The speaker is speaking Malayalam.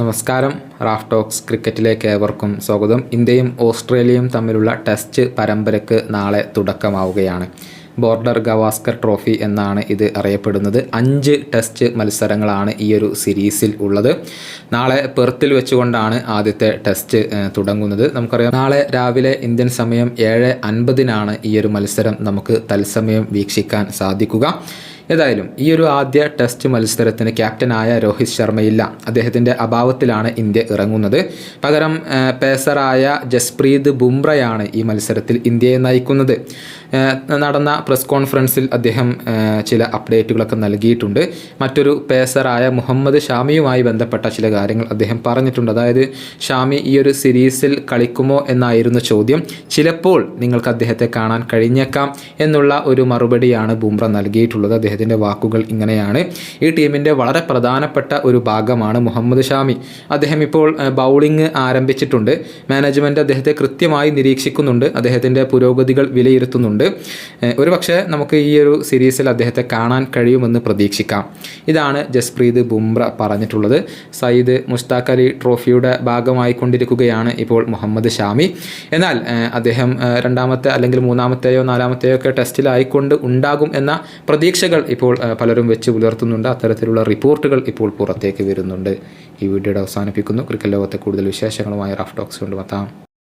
നമസ്കാരം. റാഫ് ടോക്സ് ക്രിക്കറ്റിലേക്ക് ഏവർക്കും സ്വാഗതം. ഇന്ത്യയും ഓസ്ട്രേലിയയും തമ്മിലുള്ള ടെസ്റ്റ് പരമ്പരയ്ക്ക് നാളെ തുടക്കമാവുകയാണ്. ബോർഡർ ഗവാസ്കർ ട്രോഫി എന്നാണ് ഇത് അറിയപ്പെടുന്നത്. അഞ്ച് ടെസ്റ്റ് മത്സരങ്ങളാണ് ഈ ഒരു സീരീസിൽ ഉള്ളത്. നാളെ പെർത്തിൽ വെച്ചുകൊണ്ടാണ് ആദ്യത്തെ ടെസ്റ്റ് തുടങ്ങുന്നത്. നമുക്കറിയാം നാളെ രാവിലെ ഇന്ത്യൻ സമയം ഏഴ് അൻപതിനാണ് ഈ ഒരു മത്സരം നമുക്ക് തത്സമയം വീക്ഷിക്കാൻ സാധിക്കുക. ഏതായാലും ഈ ഒരു ആദ്യ ടെസ്റ്റ് മത്സരത്തിന് ക്യാപ്റ്റനായ രോഹിത് ശർമ്മയില്ല. അദ്ദേഹത്തിന്റെ അഭാവത്തിലാണ് ഇന്ത്യ ഇറങ്ങുന്നത്. പകരം പേസറായ ജസ്പ്രീത് ബുംറയാണ് ഈ മത്സരത്തിൽ ഇന്ത്യയെ നയിക്കുന്നത്. നടന്ന പ്രസ് കോൺഫറൻസിൽ അദ്ദേഹം ചില അപ്ഡേറ്റുകളൊക്കെ നൽകിയിട്ടുണ്ട്. മറ്റൊരു പേസറായ മുഹമ്മദ് ഷാമിയുമായി ബന്ധപ്പെട്ട ചില കാര്യങ്ങൾ അദ്ദേഹം പറഞ്ഞിട്ടുണ്ട്. അതായത് ഷാമി ഈ ഒരു സീരീസിൽ കളിക്കുമോ എന്നായിരുന്നു ചോദ്യം. ചിലപ്പോൾ നിങ്ങൾക്ക് അദ്ദേഹത്തെ കാണാൻ കഴിഞ്ഞേക്കാം എന്നുള്ള ഒരു മറുപടിയാണ് ബുംറ നൽകിയിട്ടുള്ളത്. അദ്ദേഹത്തിന്റെ വാക്കുകൾ ഇങ്ങനെയാണ്. ഈ ടീമിന്റെ വളരെ പ്രധാനപ്പെട്ട ഒരു ഭാഗമാണ് മുഹമ്മദ് ഷാമി. അദ്ദേഹം ഇപ്പോൾ ബൗളിംഗ് ആരംഭിച്ചിട്ടുണ്ട്. മാനേജ്മെന്റ് അദ്ദേഹത്തെ കൃത്യമായി നിരീക്ഷിക്കുന്നുണ്ട്. അദ്ദേഹത്തിന്റെ പുരോഗതികൾ വിലയിരുത്തുന്നുണ്ട്. ഒരു പക്ഷേ നമുക്ക് ഈ ഒരു സീരീസിൽ അദ്ദേഹത്തെ കാണാൻ കഴിയുമെന്ന് പ്രതീക്ഷിക്കാം. ഇതാണ് ജസ്പ്രീത് ബുംറ പറഞ്ഞിട്ടുള്ളത്. സയ്യിദ് മുസ്താഖ് അലി ട്രോഫിയുടെ ഭാഗമായിക്കൊണ്ടിരിക്കുകയാണ് ഇപ്പോൾ മുഹമ്മദ് ഷാമി. എന്നാൽ അദ്ദേഹം രണ്ടാമത്തെ അല്ലെങ്കിൽ മൂന്നാമത്തെയോ നാലാമത്തെയോ ഒക്കെ ടെസ്റ്റിലായിക്കൊണ്ട് ഉണ്ടാകും എന്ന പ്രതീക്ഷകൾ ഇപ്പോൾ പലരും വെച്ച് പുലർത്തുന്നുണ്ട്. അത്തരത്തിലുള്ള റിപ്പോർട്ടുകൾ ഇപ്പോൾ പുറത്തേക്ക് വരുന്നുണ്ട്. ഈ വീഡിയോയുടെ അവസാനിപ്പിക്കുന്നു. ക്രിക്കറ്റ് ലോകത്തെ കൂടുതൽ വിശേഷങ്ങളുമായി റഫ് ടോക്സ് കൊണ്ടുവത്താം.